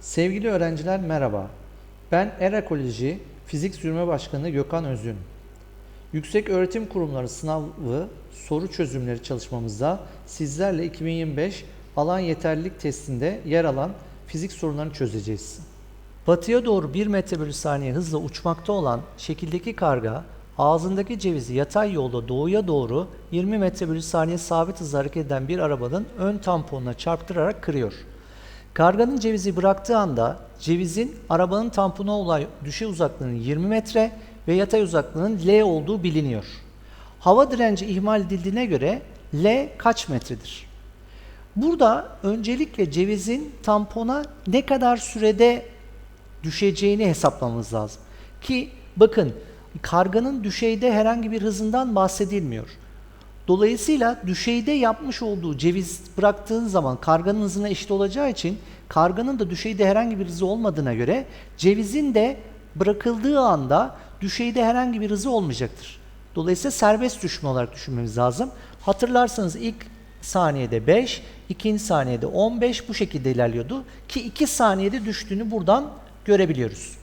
Sevgili öğrenciler merhaba. Ben Erakoloji Fizik Sürme Başkanı Gökhan Özün. Yüksek Öğretim Kurumları sınavı soru çözümleri çalışmamızda sizlerle 2025 alan yeterlilik testinde yer alan fizik sorunlarını çözeceğiz. Batıya doğru 1 metre bölü saniye hızla uçmakta olan şekildeki karga ağzındaki cevizi yatay yolda doğuya doğru 20 metre bölü saniye sabit hızla hareket eden bir arabanın ön tamponuna çarptırarak kırıyor. Karganın cevizi bıraktığı anda cevizin arabanın tampona olan düşey uzaklığının 20 metre ve yatay uzaklığının L olduğu biliniyor. Hava direnci ihmal edildiğine göre L kaç metredir? Burada öncelikle cevizin tampona ne kadar sürede düşeceğini hesaplamamız lazım. Ki bakın karganın düşeyde herhangi bir hızından bahsedilmiyor. Dolayısıyla düşeyde yapmış olduğu ceviz bıraktığın zaman karganın hızına eşit olacağı için karganın da düşeyde herhangi bir hızı olmadığına göre cevizin de bırakıldığı anda düşeyde herhangi bir hızı olmayacaktır. Dolayısıyla serbest düşme olarak düşünmemiz lazım. Hatırlarsanız ilk saniyede 5, ikinci saniyede 15 bu şekilde ilerliyordu. Ki 2 saniyede düştüğünü buradan görebiliyoruz.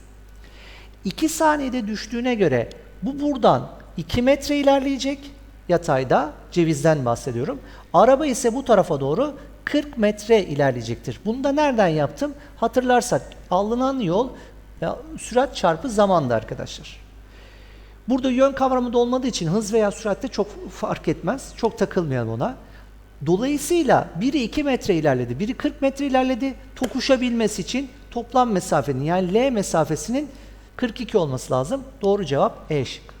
2 saniyede düştüğüne göre bu buradan 2 metre ilerleyecek yatayda cevizden bahsediyorum. Araba ise bu tarafa doğru 40 metre ilerleyecektir. Bunu da nereden yaptım? Hatırlarsak alınan yol ya, sürat çarpı zamandı arkadaşlar. Burada yön kavramı da olmadığı için hız veya süratte çok fark etmez. Çok takılmayalım ona. Dolayısıyla biri 2 metre ilerledi, biri 40 metre ilerledi. Tokuşabilmesi için toplam mesafenin yani L mesafesinin 42 olması lazım. Doğru cevap E şık.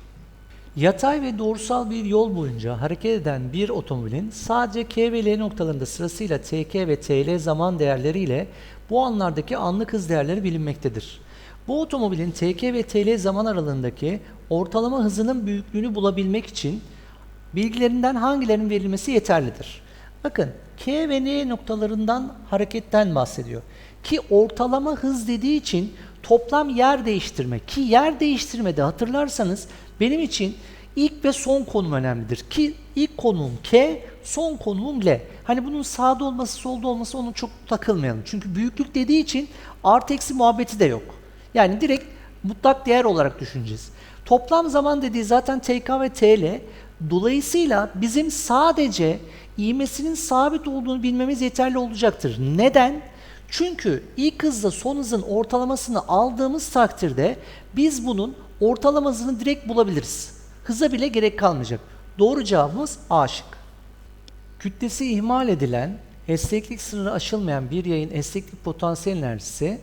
Yatay ve doğrusal bir yol boyunca hareket eden bir otomobilin sadece K ve L noktalarında sırasıyla TK ve TL zaman değerleriyle bu anlardaki anlık hız değerleri bilinmektedir. Bu otomobilin TK ve TL zaman aralığındaki ortalama hızının büyüklüğünü bulabilmek için bilgilerinden hangilerinin verilmesi yeterlidir. Bakın K ve N noktalarından hareketten bahsediyor. Ki ortalama hız dediği için toplam yer değiştirme ki yer değiştirmede hatırlarsanız benim için ilk ve son konum önemlidir. Ki ilk konumum K, son konumum L. Hani bunun sağda olması, solda olması onu çok takılmayalım. Çünkü büyüklük dediği için artı eksi muhabbeti de yok. Yani direkt mutlak değer olarak düşüneceğiz. Toplam zaman dediği zaten TK ve TL. Dolayısıyla bizim sadece ivmesinin sabit olduğunu bilmemiz yeterli olacaktır. Neden? Çünkü ilk hızla son hızın ortalamasını aldığımız takdirde biz bunun ortalama hızını direkt bulabiliriz. Hıza bile gerek kalmayacak. Doğru cevabımız A şık. Kütlesi ihmal edilen, esneklik sınırı aşılmayan bir yayın esneklik potansiyel enerjisi,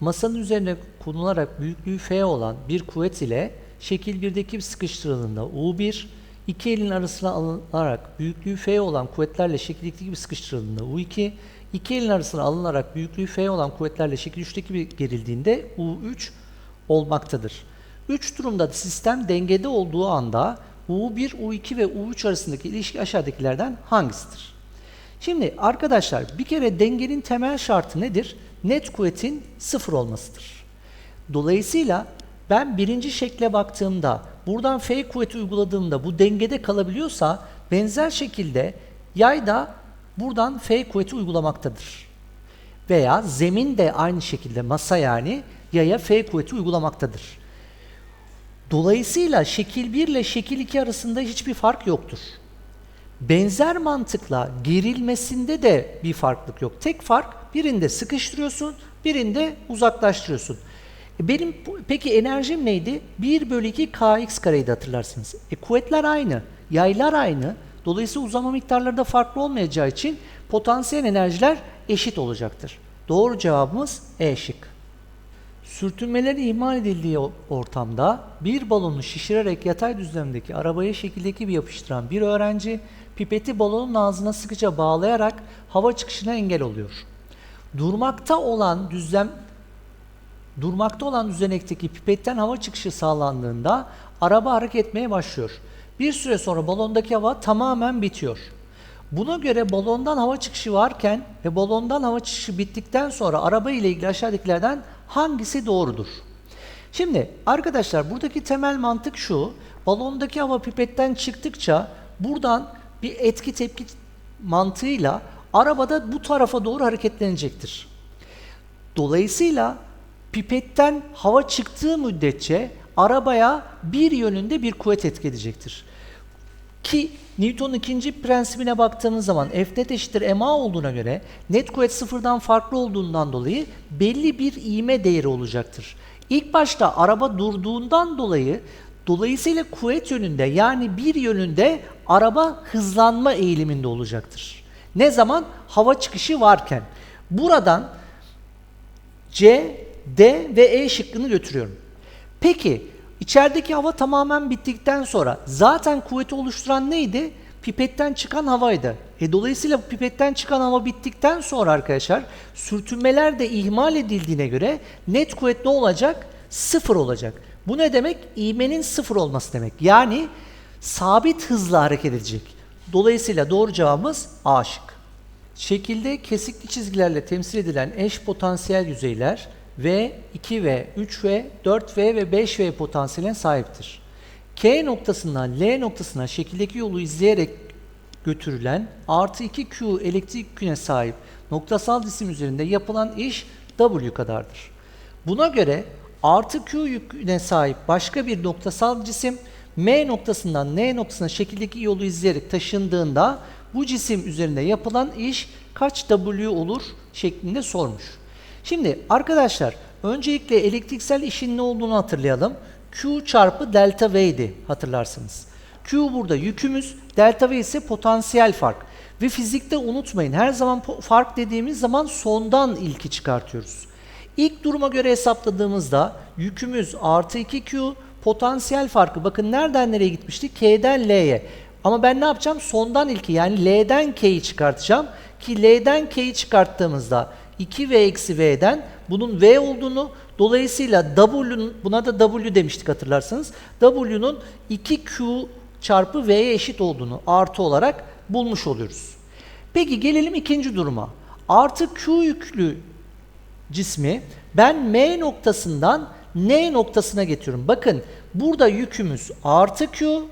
masanın üzerine konularak büyüklüğü F olan bir kuvvet ile şekil 1'deki sıkıştırıldığında U1, iki elin arasına alınarak büyüklüğü F olan kuvvetlerle şekil 2'deki bir sıkıştırıldığında U2, iki elin arasına alınarak büyüklüğü F olan kuvvetlerle şekil 3'teki bir gerildiğinde U3 olmaktadır. 3 durumda sistem dengede olduğu anda U1, U2 ve U3 arasındaki ilişki aşağıdakilerden hangisidir? Şimdi arkadaşlar bir kere dengenin temel şartı nedir? Net kuvvetin sıfır olmasıdır. Dolayısıyla ben birinci şekle baktığımda buradan F kuvveti uyguladığımda bu dengede kalabiliyorsa benzer şekilde yay da buradan F kuvveti uygulamaktadır. Veya zemin de aynı şekilde masa yani yaya F kuvveti uygulamaktadır. Dolayısıyla şekil 1 ile şekil 2 arasında hiçbir fark yoktur. Benzer mantıkla gerilmesinde de bir farklılık yok. Tek fark birinde sıkıştırıyorsun, birinde uzaklaştırıyorsun. E benim peki enerjim neydi? 1 bölü 2 kx kareydi hatırlarsınız. E kuvvetler aynı, yaylar aynı. Dolayısıyla uzama miktarları da farklı olmayacağı için potansiyel enerjiler eşit olacaktır. Doğru cevabımız E şık. Sürtünmelerin ihmal edildiği ortamda bir balonu şişirerek yatay düzlemdeki arabaya şekildeki bir yapıştıran bir öğrenci pipeti balonun ağzına sıkıca bağlayarak hava çıkışına engel oluyor. Durmakta olan düzlem durmakta olan düzenekteki pipetten hava çıkışı sağlandığında araba hareket etmeye başlıyor. Bir süre sonra balondaki hava tamamen bitiyor. Buna göre balondan hava çıkışı varken ve balondan hava çıkışı bittikten sonra araba ile ilgili aşağıdakilerden hangisi doğrudur? Şimdi arkadaşlar buradaki temel mantık şu. Balondaki hava pipetten çıktıkça buradan bir etki tepki mantığıyla arabada bu tarafa doğru hareketlenecektir. Dolayısıyla pipetten hava çıktığı müddetçe arabaya bir yönünde bir kuvvet etki edecektir. Ki Newton'un ikinci prensibine baktığımız zaman F net eşittir ma olduğuna göre net kuvvet sıfırdan farklı olduğundan dolayı belli bir ivme değeri olacaktır. İlk başta araba durduğundan dolayı dolayısıyla kuvvet yönünde yani bir yönünde araba hızlanma eğiliminde olacaktır. Ne zaman? Hava çıkışı varken. Buradan C, D ve E şıkkını götürüyorum. Peki içerideki hava tamamen bittikten sonra zaten kuvveti oluşturan neydi? Pipetten çıkan havaydı. E dolayısıyla pipetten çıkan hava bittikten sonra arkadaşlar sürtünmeler de ihmal edildiğine göre net kuvvet ne olacak? Sıfır olacak. Bu ne demek? İğmenin sıfır olması demek. Yani sabit hızla hareket edecek. Dolayısıyla doğru cevabımız A şık. Şekilde kesikli çizgilerle temsil edilen eş potansiyel yüzeyler V, 2V, 3V, 4V ve 5V potansiyeline sahiptir. K noktasından L noktasına şekildeki yolu izleyerek götürülen artı 2Q elektrik yüküne sahip noktasal cisim üzerinde yapılan iş W kadardır. Buna göre artı Q yüküne sahip başka bir noktasal cisim M noktasından N noktasına şekildeki yolu izleyerek taşındığında bu cisim üzerinde yapılan iş kaç W olur şeklinde sormuş. Şimdi arkadaşlar öncelikle elektriksel işin ne olduğunu hatırlayalım. Q çarpı delta V idi hatırlarsınız. Q burada yükümüz, delta V ise potansiyel fark. Ve fizikte unutmayın her zaman fark dediğimiz zaman sondan ilki çıkartıyoruz. İlk duruma göre hesapladığımızda yükümüz artı 2Q, potansiyel farkı bakın nereden nereye gitmişti? K'den L'ye. Ama ben ne yapacağım? Sondan ilki yani L'den K'yi çıkartacağım. Ki L'den K'yi çıkarttığımızda 2V eksi V'den bunun V olduğunu dolayısıyla W'nun buna da W demiştik hatırlarsanız W'nun 2Q çarpı V'ye eşit olduğunu artı olarak bulmuş oluyoruz. Peki gelelim ikinci duruma. Artı Q yüklü cismi ben M noktasından N noktasına getiriyorum. Bakın burada yükümüz artı Q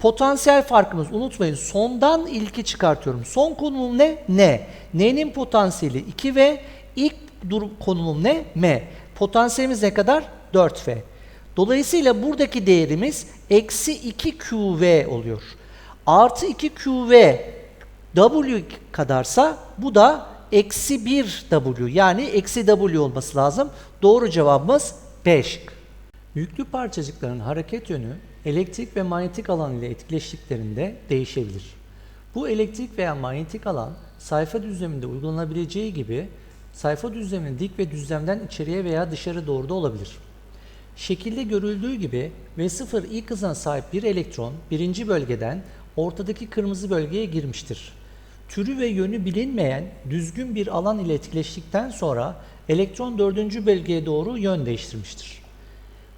Potansiyel farkımız unutmayın sondan ilki çıkartıyorum. Son konumum ne? N. N'nin potansiyeli 2V. İlk durum konumum ne? M. Potansiyelimiz ne kadar? 4V. Dolayısıyla buradaki değerimiz eksi 2QV oluyor. Artı 2QV W kadarsa bu da eksi 1 W yani eksi W olması lazım. Doğru cevabımız B şık. Yüklü parçacıkların hareket yönü elektrik ve manyetik alan ile etkileştiklerinde değişebilir. Bu elektrik veya manyetik alan sayfa düzleminde uygulanabileceği gibi sayfa düzleminin dik ve düzlemden içeriye veya dışarı doğru da olabilir. Şekilde görüldüğü gibi V0 ilk hızına sahip bir elektron birinci bölgeden ortadaki kırmızı bölgeye girmiştir. Türü ve yönü bilinmeyen düzgün bir alan ile etkileştikten sonra elektron dördüncü bölgeye doğru yön değiştirmiştir.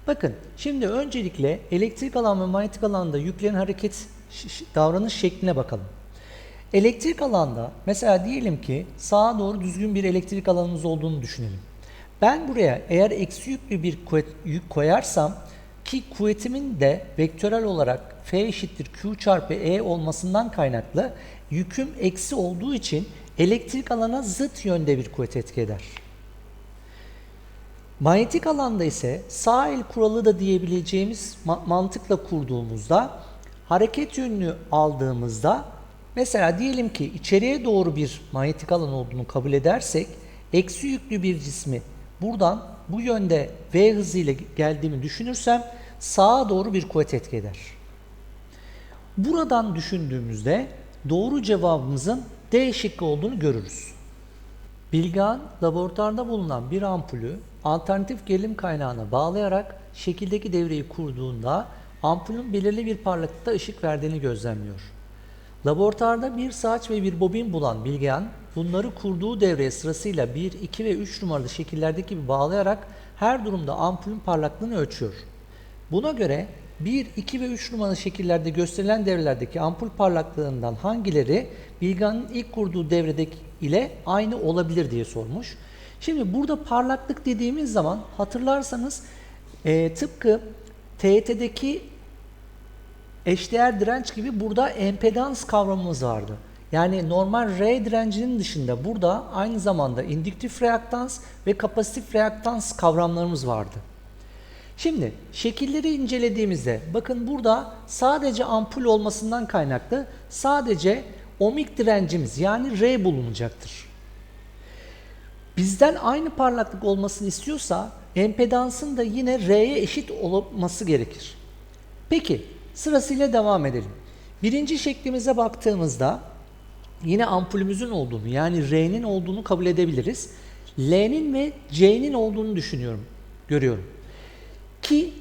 Bakın şimdi öncelikle elektrik alan ve manyetik alanda yüklerin hareket davranış şekline bakalım. Elektrik alanda mesela diyelim ki sağa doğru düzgün bir elektrik alanımız olduğunu düşünelim. Ben buraya eğer eksi yüklü bir kuvvet, yük koyarsam ki kuvvetimin de vektörel olarak F eşittir Q çarpı E olmasından kaynaklı yüküm eksi olduğu için elektrik alana zıt yönde bir kuvvet etki eder. Manyetik alanda ise sağ el kuralı da diyebileceğimiz mantıkla kurduğumuzda hareket yönünü aldığımızda mesela diyelim ki içeriye doğru bir manyetik alan olduğunu kabul edersek eksi yüklü bir cismi buradan bu yönde v hızıyla geldiğimi düşünürsem sağa doğru bir kuvvet etki eder. Buradan düşündüğümüzde doğru cevabımızın D şıkkı olduğunu görürüz. Bilgan laboratuvarda bulunan bir ampulü alternatif gerilim kaynağına bağlayarak şekildeki devreyi kurduğunda ampulün belirli bir parlaklıkta ışık verdiğini gözlemliyor. Laboratuvarda bir saç ve bir bobin bulan Bilgehan, bunları kurduğu devreye sırasıyla 1, 2 ve 3 numaralı şekillerdeki gibi bağlayarak her durumda ampulün parlaklığını ölçüyor. Buna göre 1, 2 ve 3 numaralı şekillerde gösterilen devrelerdeki ampul parlaklığından hangileri Bilgehan'ın ilk kurduğu devredeki ile aynı olabilir diye sormuş. Şimdi burada parlaklık dediğimiz zaman hatırlarsanız e, tıpkı TET'deki eşdeğer direnç gibi burada empedans kavramımız vardı. Yani normal R direncinin dışında burada aynı zamanda indüktif reaktans ve kapasitif reaktans kavramlarımız vardı. Şimdi şekilleri incelediğimizde bakın burada sadece ampul olmasından kaynaklı sadece ohmik direncimiz yani R bulunacaktır. Bizden aynı parlaklık olmasını istiyorsa empedansın da yine R'ye eşit olması gerekir. Peki sırasıyla devam edelim. Birinci şeklimize baktığımızda yine ampulümüzün olduğunu yani R'nin olduğunu kabul edebiliriz. L'nin ve C'nin olduğunu düşünüyorum, görüyorum. Ki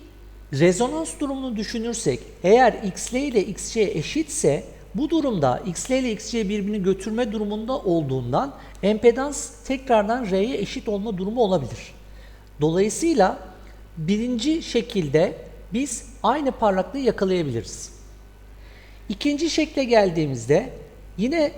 rezonans durumunu düşünürsek eğer XL ile XC eşitse bu durumda XL ile XC birbirini götürme durumunda olduğundan empedans tekrardan R'ye eşit olma durumu olabilir. Dolayısıyla birinci şekilde biz aynı parlaklığı yakalayabiliriz. İkinci şekle geldiğimizde yine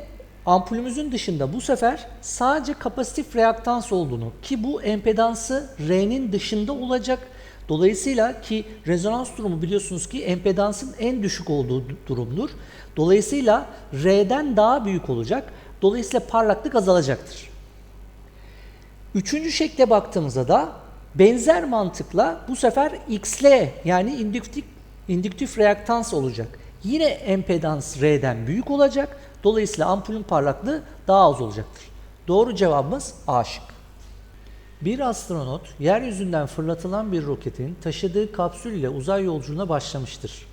ampulümüzün dışında bu sefer sadece kapasitif reaktans olduğunu ki bu empedansı R'nin dışında olacak. Dolayısıyla ki rezonans durumu biliyorsunuz ki empedansın en düşük olduğu durumdur. Dolayısıyla R'den daha büyük olacak. Dolayısıyla parlaklık azalacaktır. Üçüncü şekle baktığımızda da benzer mantıkla bu sefer XL yani indüktif, indüktif reaktans olacak. Yine empedans R'den büyük olacak. Dolayısıyla ampulün parlaklığı daha az olacaktır. Doğru cevabımız A şık. Bir astronot yeryüzünden fırlatılan bir roketin taşıdığı kapsül ile uzay yolculuğuna başlamıştır.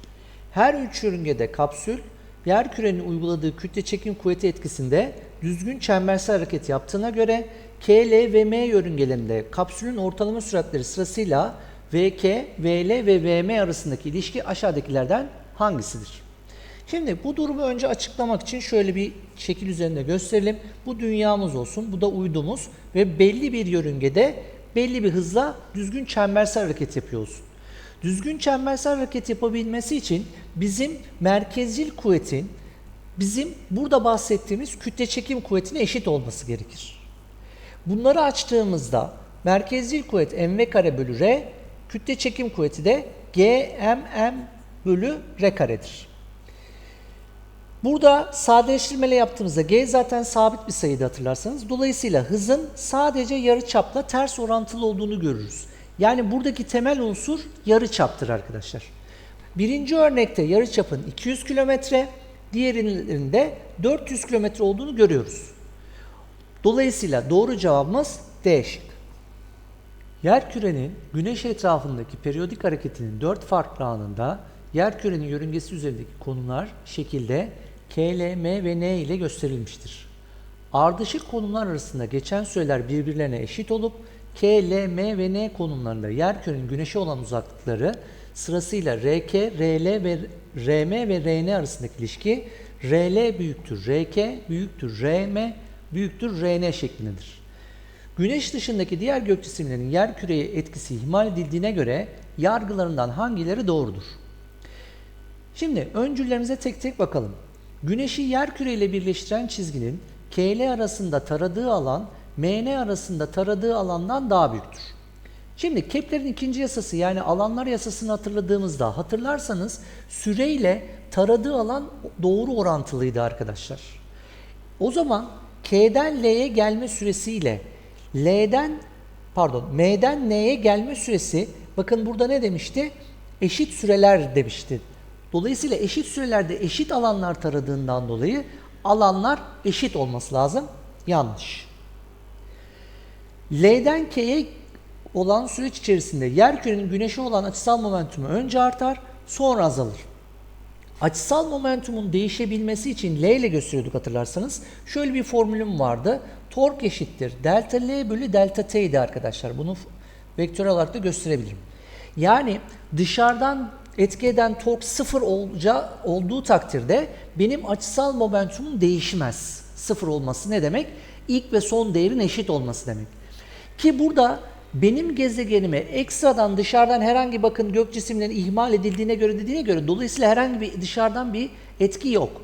Her üç yörüngede kapsül yer kürenin uyguladığı kütle çekim kuvveti etkisinde düzgün çembersel hareket yaptığına göre K, ve M yörüngelerinde kapsülün ortalama süratleri sırasıyla VK, VL ve VM arasındaki ilişki aşağıdakilerden hangisidir? Şimdi bu durumu önce açıklamak için şöyle bir şekil üzerinde gösterelim. Bu dünyamız olsun, bu da uydumuz ve belli bir yörüngede belli bir hızla düzgün çembersel hareket yapıyoruz. Düzgün çembersel hareket yapabilmesi için bizim merkezcil kuvvetin bizim burada bahsettiğimiz kütle çekim kuvvetine eşit olması gerekir. Bunları açtığımızda merkezcil kuvvet mv kare bölü r, kütle çekim kuvveti de gmm bölü r karedir. Burada sadeleştirmeyle yaptığımızda g zaten sabit bir sayıda hatırlarsanız. Dolayısıyla hızın sadece yarı çapla ters orantılı olduğunu görürüz. Yani buradaki temel unsur yarı çaptır arkadaşlar. Birinci örnekte yarı çapın 200 kilometre, diğerinde 400 kilometre olduğunu görüyoruz. Dolayısıyla doğru cevabımız D şık. Yerkürenin güneş etrafındaki periyodik hareketinin dört farklı anında yerkürenin yörüngesi üzerindeki konumlar şekilde K, L, M ve N ile gösterilmiştir. Ardışık konumlar arasında geçen süreler birbirlerine eşit olup K, L, M ve N konumlarında yerkürenin güneşe olan uzaklıkları sırasıyla RK, RL ve RM ve RN arasındaki ilişki RL büyüktür RK büyüktür RM büyüktür RN şeklindedir. Güneş dışındaki diğer gök cisimlerinin yer küreye etkisi ihmal edildiğine göre yargılarından hangileri doğrudur? Şimdi öncüllerimize tek tek bakalım. Güneşi yer küre ile birleştiren çizginin KL arasında taradığı alan MN arasında taradığı alandan daha büyüktür. Şimdi Kepler'in ikinci yasası yani alanlar yasasını hatırladığımızda hatırlarsanız süreyle taradığı alan doğru orantılıydı arkadaşlar. O zaman K'den L'ye gelme süresiyle L'den pardon M'den N'ye gelme süresi bakın burada ne demişti? Eşit süreler demişti. Dolayısıyla eşit sürelerde eşit alanlar taradığından dolayı alanlar eşit olması lazım. Yanlış. L'den K'ye olan süreç içerisinde yer kürenin güneşe olan açısal momentumu önce artar, sonra azalır. Açısal momentumun değişebilmesi için L ile gösteriyorduk hatırlarsanız. Şöyle bir formülüm vardı. Tork eşittir. Delta L bölü delta T idi arkadaşlar. Bunu vektörel olarak da gösterebilirim. Yani dışarıdan etki eden tork sıfır olacağı, olduğu takdirde benim açısal momentumum değişmez. Sıfır olması ne demek? İlk ve son değerin eşit olması demek. Ki burada benim gezegenime ekstradan dışarıdan herhangi bakın gök cisimlerin ihmal edildiğine göre dediğine göre dolayısıyla herhangi bir dışarıdan bir etki yok.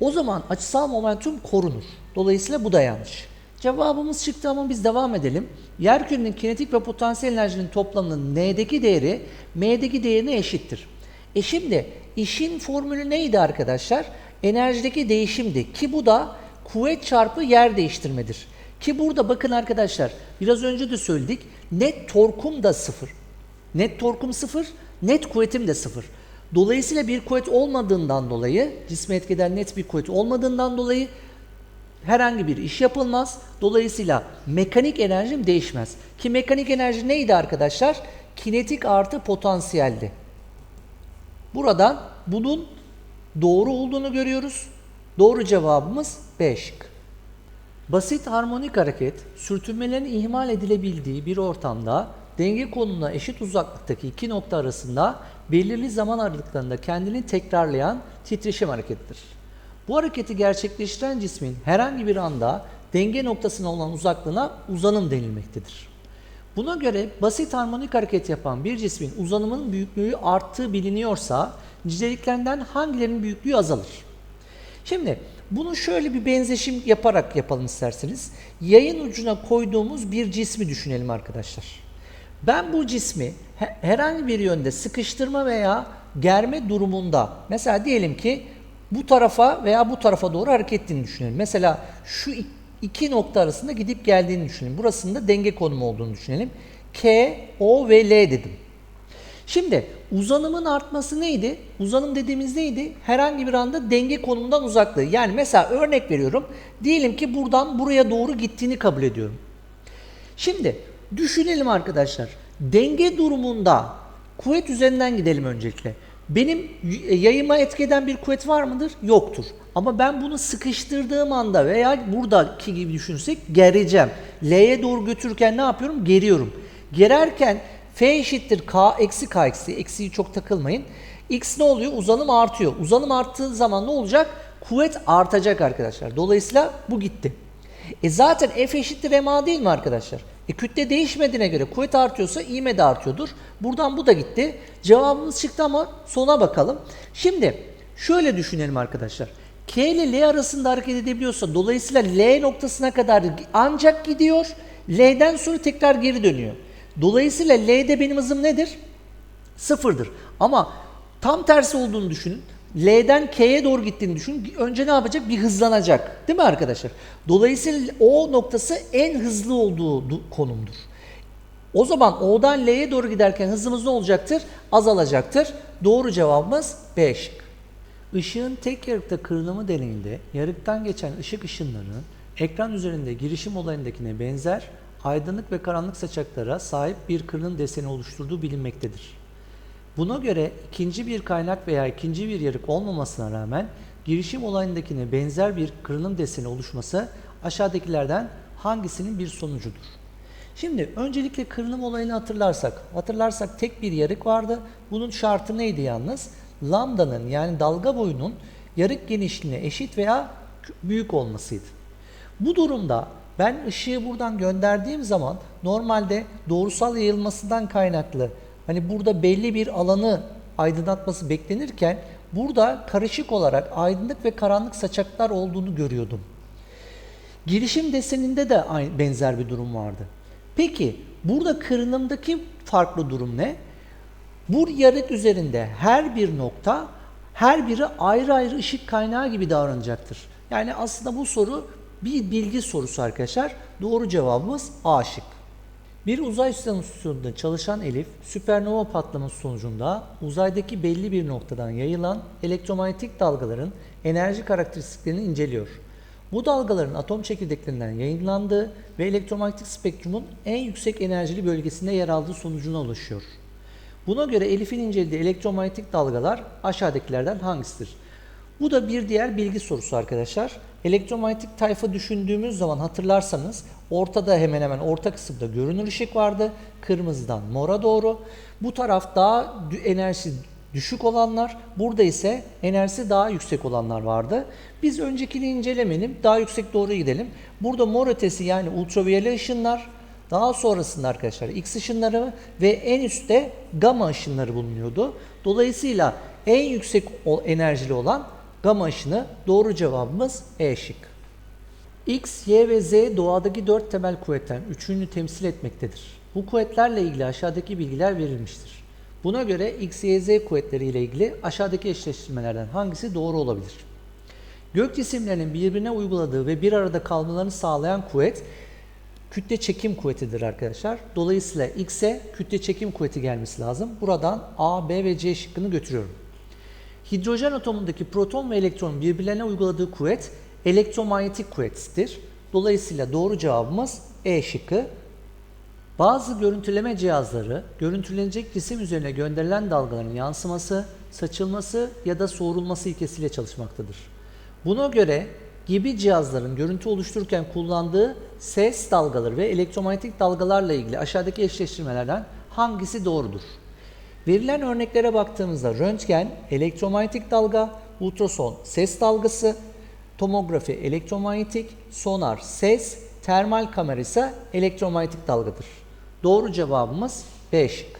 O zaman açısal momentum korunur. Dolayısıyla bu da yanlış. Cevabımız çıktı ama biz devam edelim. Yerkürenin kinetik ve potansiyel enerjinin toplamının N'deki değeri M'deki değerine eşittir. E şimdi işin formülü neydi arkadaşlar? enerjideki değişimdi ki bu da kuvvet çarpı yer değiştirmedir. Ki burada bakın arkadaşlar biraz önce de söyledik net torkum da sıfır. Net torkum sıfır, net kuvvetim de sıfır. Dolayısıyla bir kuvvet olmadığından dolayı, cisme etkeden net bir kuvvet olmadığından dolayı herhangi bir iş yapılmaz. Dolayısıyla mekanik enerjim değişmez. Ki mekanik enerji neydi arkadaşlar? Kinetik artı potansiyeldi. Buradan bunun doğru olduğunu görüyoruz. Doğru cevabımız B şık. Basit harmonik hareket, sürtünmelerin ihmal edilebildiği bir ortamda denge konumuna eşit uzaklıktaki iki nokta arasında belirli zaman aralıklarında kendini tekrarlayan titreşim hareketidir. Bu hareketi gerçekleştiren cismin herhangi bir anda denge noktasına olan uzaklığına uzanım denilmektedir. Buna göre basit harmonik hareket yapan bir cismin uzanımının büyüklüğü arttığı biliniyorsa niceliklerinden hangilerinin büyüklüğü azalır? Şimdi bunu şöyle bir benzeşim yaparak yapalım isterseniz. Yayın ucuna koyduğumuz bir cismi düşünelim arkadaşlar. Ben bu cismi he- herhangi bir yönde sıkıştırma veya germe durumunda mesela diyelim ki bu tarafa veya bu tarafa doğru hareket ettiğini düşünelim. Mesela şu ik- iki nokta arasında gidip geldiğini düşünelim. Burasında denge konumu olduğunu düşünelim. K, O ve L dedim. Şimdi uzanımın artması neydi? Uzanım dediğimiz neydi? Herhangi bir anda denge konumundan uzaklığı. Yani mesela örnek veriyorum. Diyelim ki buradan buraya doğru gittiğini kabul ediyorum. Şimdi düşünelim arkadaşlar. Denge durumunda kuvvet üzerinden gidelim öncelikle. Benim y- yayıma etkeden bir kuvvet var mıdır? Yoktur. Ama ben bunu sıkıştırdığım anda veya buradaki gibi düşünürsek gereceğim. L'ye doğru götürürken ne yapıyorum? Geriyorum. Gererken F eşittir K eksi K eksi. Eksiği çok takılmayın. X ne oluyor? Uzanım artıyor. Uzanım arttığı zaman ne olacak? Kuvvet artacak arkadaşlar. Dolayısıyla bu gitti. E zaten F eşittir ma değil mi arkadaşlar? E kütle değişmediğine göre kuvvet artıyorsa ivme de artıyordur. Buradan bu da gitti. Cevabımız çıktı ama sona bakalım. Şimdi şöyle düşünelim arkadaşlar. K ile L arasında hareket edebiliyorsa dolayısıyla L noktasına kadar ancak gidiyor. L'den sonra tekrar geri dönüyor. Dolayısıyla L'de benim hızım nedir? Sıfırdır. Ama tam tersi olduğunu düşünün. L'den K'ye doğru gittiğini düşünün. Önce ne yapacak? Bir hızlanacak. Değil mi arkadaşlar? Dolayısıyla O noktası en hızlı olduğu du- konumdur. O zaman O'dan L'ye doğru giderken hızımız ne olacaktır? Azalacaktır. Doğru cevabımız B. Işığın tek yarıkta kırılımı deneyinde yarıktan geçen ışık ışınlarının ekran üzerinde girişim olayındakine benzer aydınlık ve karanlık saçaklara sahip bir kırılım deseni oluşturduğu bilinmektedir. Buna göre ikinci bir kaynak veya ikinci bir yarık olmamasına rağmen girişim olayındakine benzer bir kırılım deseni oluşması aşağıdakilerden hangisinin bir sonucudur? Şimdi öncelikle kırılım olayını hatırlarsak, hatırlarsak tek bir yarık vardı. Bunun şartı neydi yalnız? Lambdanın yani dalga boyunun yarık genişliğine eşit veya büyük olmasıydı. Bu durumda ben ışığı buradan gönderdiğim zaman normalde doğrusal yayılmasından kaynaklı hani burada belli bir alanı aydınlatması beklenirken burada karışık olarak aydınlık ve karanlık saçaklar olduğunu görüyordum. Girişim deseninde de benzer bir durum vardı. Peki burada kırınımdaki farklı durum ne? Bu yarık üzerinde her bir nokta her biri ayrı ayrı ışık kaynağı gibi davranacaktır. Yani aslında bu soru bir bilgi sorusu arkadaşlar. Doğru cevabımız A şık. Bir uzay istasyonunda çalışan Elif, süpernova patlaması sonucunda uzaydaki belli bir noktadan yayılan elektromanyetik dalgaların enerji karakteristiklerini inceliyor. Bu dalgaların atom çekirdeklerinden yayınlandığı ve elektromanyetik spektrumun en yüksek enerjili bölgesinde yer aldığı sonucuna ulaşıyor. Buna göre Elif'in incelediği elektromanyetik dalgalar aşağıdakilerden hangisidir? Bu da bir diğer bilgi sorusu arkadaşlar. Elektromanyetik tayfa düşündüğümüz zaman hatırlarsanız ortada hemen hemen orta kısımda görünür ışık vardı. Kırmızıdan mora doğru. Bu taraf daha enerjisi düşük olanlar, burada ise enerjisi daha yüksek olanlar vardı. Biz öncekini incelemeyelim, daha yüksek doğru gidelim. Burada mor ötesi yani ultraviyole ışınlar, daha sonrasında arkadaşlar X ışınları ve en üstte gamma ışınları bulunuyordu. Dolayısıyla en yüksek enerjili olan gamma ışını doğru cevabımız E şık. X, Y ve Z doğadaki dört temel kuvvetten üçünü temsil etmektedir. Bu kuvvetlerle ilgili aşağıdaki bilgiler verilmiştir. Buna göre X, Y, Z kuvvetleri ile ilgili aşağıdaki eşleştirmelerden hangisi doğru olabilir? Gök cisimlerinin birbirine uyguladığı ve bir arada kalmalarını sağlayan kuvvet kütle çekim kuvvetidir arkadaşlar. Dolayısıyla X'e kütle çekim kuvveti gelmesi lazım. Buradan A, B ve C şıkkını götürüyorum. Hidrojen atomundaki proton ve elektronun birbirlerine uyguladığı kuvvet elektromanyetik kuvvettir. Dolayısıyla doğru cevabımız E şıkkı. Bazı görüntüleme cihazları görüntülenecek cisim üzerine gönderilen dalgaların yansıması, saçılması ya da soğurulması ilkesiyle çalışmaktadır. Buna göre gibi cihazların görüntü oluştururken kullandığı ses dalgaları ve elektromanyetik dalgalarla ilgili aşağıdaki eşleştirmelerden hangisi doğrudur? Verilen örneklere baktığımızda röntgen, elektromanyetik dalga, ultrason, ses dalgası, tomografi, elektromanyetik, sonar, ses, termal kamera ise elektromanyetik dalgadır. Doğru cevabımız B şıkkı.